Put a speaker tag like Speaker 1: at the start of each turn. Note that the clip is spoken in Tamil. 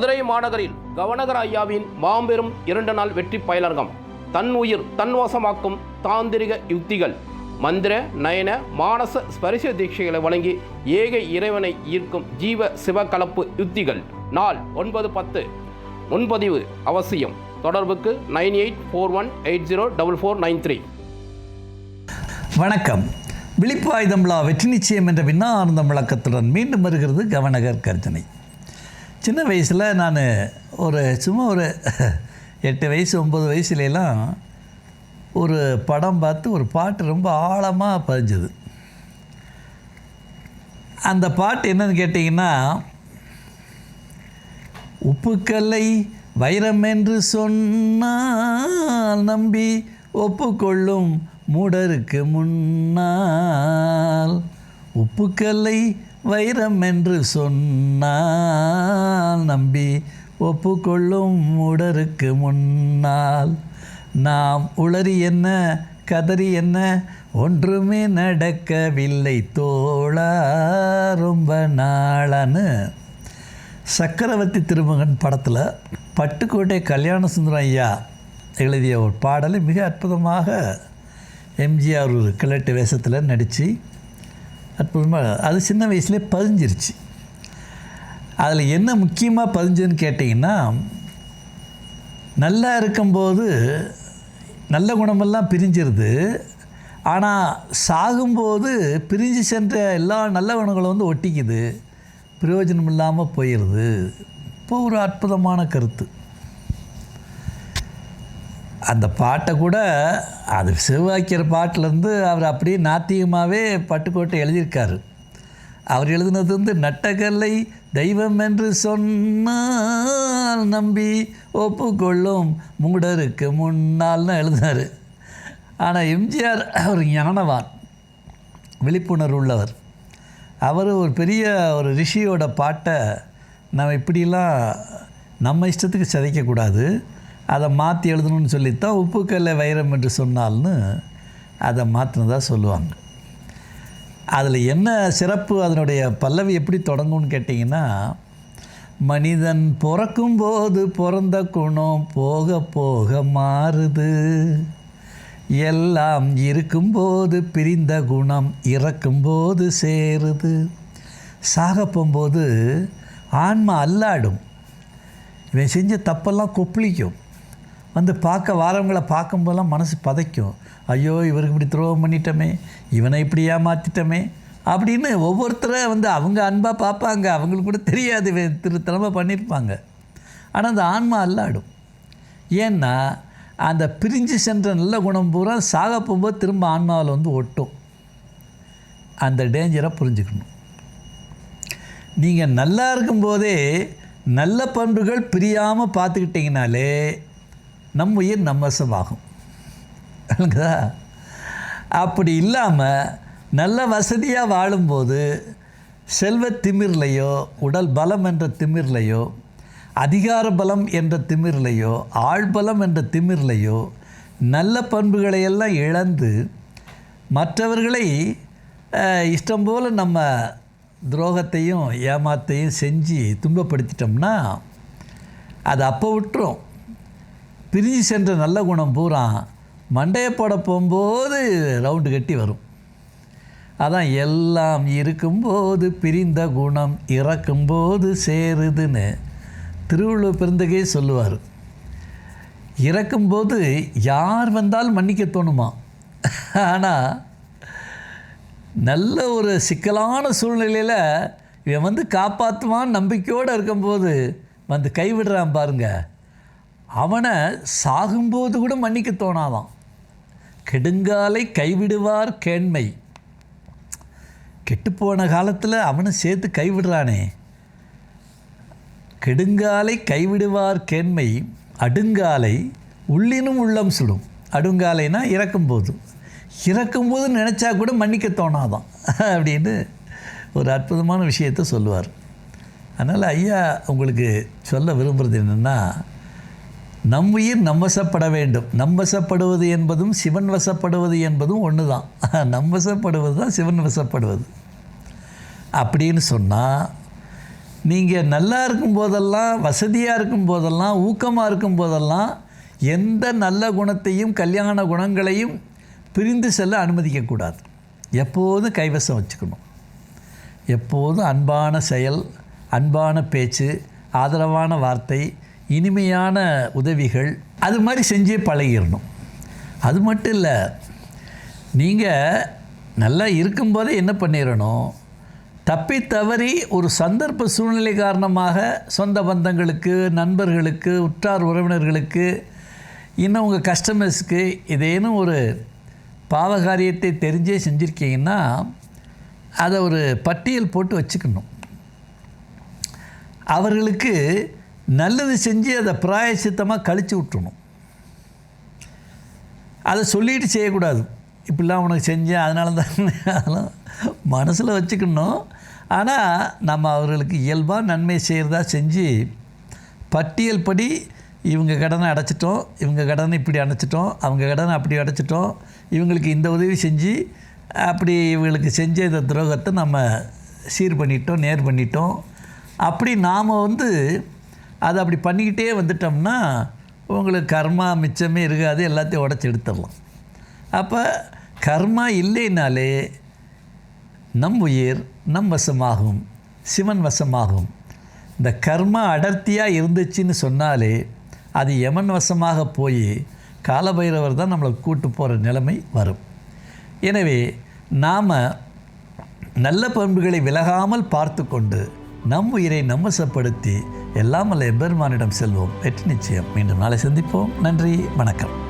Speaker 1: மதுரை மாநகரில் கவனகர ஐயாவின் மாபெரும் இரண்டு நாள் வெற்றி பயிலரங்கம். தன் உயிர் தன்வசமாக்கும் தாந்திரிக யுக்திகள். மந்திர நயன மானச ஸ்பரிச தீட்சைகளை வழங்கி ஏக இறைவனை ஈர்க்கும் ஜீவ சிவகலப்பு யுக்திகள். நாள் ஒன்பது பத்து. முன்பதிவு அவசியம். தொடர்புக்கு nine eight four one eight zero double four nine three.
Speaker 2: வணக்கம். விழிப்பாயுதம்லா வெற்றி நிச்சயம் என்ற விண்ணானந்த விளக்கத்துடன் மீண்டும் வருகிறது கவனகர் கர்ஜனை. சின்ன வயசில் நான் ஒரு சும்மா ஒரு எட்டு வயசு ஒம்பது வயசுலலாம் ஒரு படம் பார்த்து ஒரு பாட்டு ரொம்ப ஆழமாக பதிஞ்சது. அந்த பாட்டு என்னன்னு கேட்டிங்கன்னா உப்புக்கல்லை வைரம் என்று சொன்னால் நம்பி ஒப்புக்கொள்ளும் மூடருக்கு முன்னால் உப்புக்கல்லை வைரம் என்று சொன்னால் நம்பி ஒப்புக்கொள்ளும் உடருக்கு முன்னால். நாம் உளறி என்ன கதறி என்ன ஒன்றுமே நடக்கவில்லை தோழா ரொம்ப நாளான்னு சக்கரவர்த்தி திருமகன் படத்தில் பட்டுக்கோட்டை கல்யாண சுந்தரம் ஐயா எழுதிய ஒரு பாடலை மிக அற்புதமாக எம்ஜிஆர் ஒரு கிழட்டு வேஷத்தில் நடித்து அற்புதமாக அது சின்ன வயசுலேயே பதிஞ்சிருச்சு. அதில் என்ன முக்கியமாக பதிஞ்சுன்னு கேட்டிங்கன்னா நல்லா இருக்கும்போது நல்ல குணமெல்லாம் பிரிஞ்சிருது. ஆனால் சாகும்போது பிரிஞ்சு சென்ற எல்லா நல்ல குணங்களும் வந்து ஒட்டிக்குது. பிரயோஜனம் இல்லாமல் போயிடுது இப்போ ஒரு அற்புதமான கருத்து. அந்த பாட்டை கூட அது சிவவாக்கியர் பாட்டிலேருந்து அவர் அப்படியே நாத்தியமாகவே பட்டுக்கோட்டை எழுதியிருக்காரு. அவர் எழுதினது வந்து நட்டகல்லை தெய்வம் என்று சொன்னால் நம்பி ஒப்புக்கொள்ளும் மூடருக்கு முன்னால்னு எழுதினார். ஆனால் எம்ஜிஆர் ஒரு ஞானவான் விழிப்புணர்வு உள்ளவர் அவர் ஒரு பெரிய ஒரு ரிஷியோட பாட்டை நம்ம இப்படிலாம் நம்ம இஷ்டத்துக்கு சிதைக்கக்கூடாது. அதை மாற்றி எழுதணும்னு சொல்லித்தான் உப்புக்கல்லை வைரம் என்று சொன்னால்னு அதை மாற்றினதாக சொல்லுவாங்க. அதில் என்ன சிறப்பு? அதனுடைய பல்லவி எப்படி தொடங்கும்னு கேட்டிங்கன்னா மனிதன் பிறக்கும்போது பிறந்த குணம் போக போக மாறுது. எல்லாம் இருக்கும்போது பிரிந்த குணம் இறக்கும்போது சேருது. சாக போகும்போது ஆன்மா அல்லாடும். இவன் செஞ்ச தப்பெல்லாம் கொப்பளிக்கும். வந்து பார்க்க வாரவங்களை பார்க்கும்போதெல்லாம் மனசு பதைக்கும். ஐயோ இவருக்கு இப்படி துரோகம் பண்ணிட்டோமே இவனை இப்படி ஏமாற்றிட்டோமே அப்படின்னு ஒவ்வொருத்தரை வந்து அவங்க அன்பாக பார்ப்பாங்க. அவங்களுக்கு கூட தெரியாது திரு திருத்தனமாக பண்ணியிருப்பாங்க. ஆனால் அந்த ஆன்மா அல்லாடும். ஏன்னா அந்த பிரிஞ்சு சென்ற நல்ல குணம் பூரா சாக போகும்போது திரும்ப ஆன்மாவில் வந்து ஒட்டும். அந்த டேஞ்சரை புரிஞ்சுக்கணும். நீங்கள் நல்லா இருக்கும்போதே நல்ல பண்புகள் பிரியாமல் பார்த்துக்கிட்டிங்கனாலே நம் உயிர் நம்மசமாகும் இல்லைங்களா அப்படி இல்லாமல் நல்ல வசதியாக வாழும்போது செல்வ திமிர்லையோ உடல் பலம் என்ற திமிர்லையோ அதிகார பலம் என்ற திமிர்லையோ ஆழ்பலம் என்ற திமிர்லையோ நல்ல பண்புகளை எல்லாம் இழந்து மற்றவர்களை இஷ்டம் போல் நம்ம துரோகத்தையும் ஏமாத்தையும் செஞ்சு துன்பப்படுத்திட்டோம்னா அது அப்போ விட்டுரும். பிரிஞ்சு சென்ற நல்ல குணம் பூரா மண்டையை போட போகும்போது ரவுண்டு கட்டி வரும். அதான் எல்லாம் இருக்கும்போது பிரிந்த குணம் இறக்கும்போது சேருதுன்னு திருவள்ளுவர் பிறந்தகே சொல்லுவார். இறக்கும்போது யார் வந்தாலும் மன்னிக்க தோணுமா? ஆனால் நல்ல ஒரு சிக்கலான சூழ்நிலையில் இவன் வந்து காப்பாற்றுவான் நம்பிக்கையோடு இருக்கும்போது வந்து கைவிடுறான் பாருங்கள் அவனை சாகும்போது கூட மன்னிக்க தோணாதான். கெடுங்காலை கைவிடுவார் கேண்மை. கெட்டுப்போன காலத்தில் அவனை சேர்த்து கைவிடுறானே. கெடுங்காலை கைவிடுவார் கேண்மை அடுங்காலை உள்ளினும் உள்ளம் சுடும். அடுங்காலைனா இறக்கும்போது. இறக்கும்போது நினச்சா கூட மன்னிக்க தோணாதான். அப்படின்னு ஒரு அற்புதமான விஷயத்தை சொல்லுவார். அதனால் ஐயா உங்களுக்கு சொல்ல விரும்புகிறது என்னென்னா நம் உயிர் நம்வசப்பட வேண்டும். நம்வசப்படுவது என்பதும் சிவன் வசப்படுவது என்பதும் ஒன்று தான் நம்வசப்படுவது தான் சிவன் வசப்படுவது. அப்படின்னு சொன்னால் நீங்கள் நல்லா இருக்கும் போதெல்லாம் வசதியாக இருக்கும் போதெல்லாம் ஊக்கமாக இருக்கும் போதெல்லாம் எந்த நல்ல குணத்தையும் கல்யாண குணங்களையும் பிரிந்து செல்ல அனுமதிக்கக்கூடாது எப்போதும் கைவசம் வச்சுக்கணும். எப்போதும் அன்பான செயல் அன்பான பேச்சு ஆதரவான வார்த்தை இனிமையான உதவிகள் அது மாதிரி செஞ்சே பழகிடணும் அது மட்டும் இல்லை நீங்கள் நல்லா இருக்கும்போதே என்ன பண்ணிடணும் தப்பி தவறி ஒரு சந்தர்ப்ப சூழ்நிலை காரணமாக சொந்த பந்தங்களுக்கு நண்பர்களுக்கு உற்றார் உறவினர்களுக்கு இன்னும் உங்கள் கஸ்டமர்ஸ்க்கு இதேனும் ஒரு பாவகாரியத்தை தெரிஞ்சே செஞ்சுருக்கீங்கன்னா அதை ஒரு பட்டியல் போட்டு வச்சுக்கணும். அவர்களுக்கு நல்லது செஞ்சு அதை பிராயசித்தமாக கழிச்சு விட்டுணும். அதை சொல்லிட்டு செய்யக்கூடாது. இப்படிலாம் உனக்கு செஞ்சேன் அதனால தான் அதெல்லாம் மனசில் வச்சுக்கணும். ஆனால் நம்ம அவர்களுக்கு இயல்பாக நன்மை செய்கிறதா செஞ்சு பட்டியல் படி இவங்க கடனை அடைச்சிட்டோம் இவங்க கடனை இப்படி அடைச்சிட்டோம் அவங்க கடனை அப்படி அடைச்சிட்டோம் இவங்களுக்கு இந்த உதவி செஞ்சு அப்படி இவங்களுக்கு செஞ்ச இந்த துரோகத்தை நம்ம சீர் பண்ணிட்டோம் நேர் பண்ணிட்டோம். அப்படி நாம் வந்து அதை அப்படி பண்ணிக்கிட்டே வந்துட்டோம்னா உங்களுக்கு கர்மா மிச்சமே இருக்காது எல்லாத்தையும் உடச்சி எடுத்துடலாம். அப்போ கர்மா இல்லைனாலே நம் உயிர் நம் வசமாகும் சிவன் வசமாகும். இந்த கர்மா அடர்த்தியாக இருந்துச்சுன்னு சொன்னாலே அது யமன் வசமாக போய் காலபைரவர் தான் நம்மளை கூட்டு போகிற நிலைமை வரும். எனவே நாம் நல்ல பண்புகளை விலகாமல் பார்த்து கொண்டு நம் உயிரை நம்மசப்படுத்தி எல்லாம் அல்ல எம்பெருமானிடம் செல்வோம். வெற்றி நிச்சயம். மீண்டும் நாளை சந்திப்போம். நன்றி. வணக்கம்.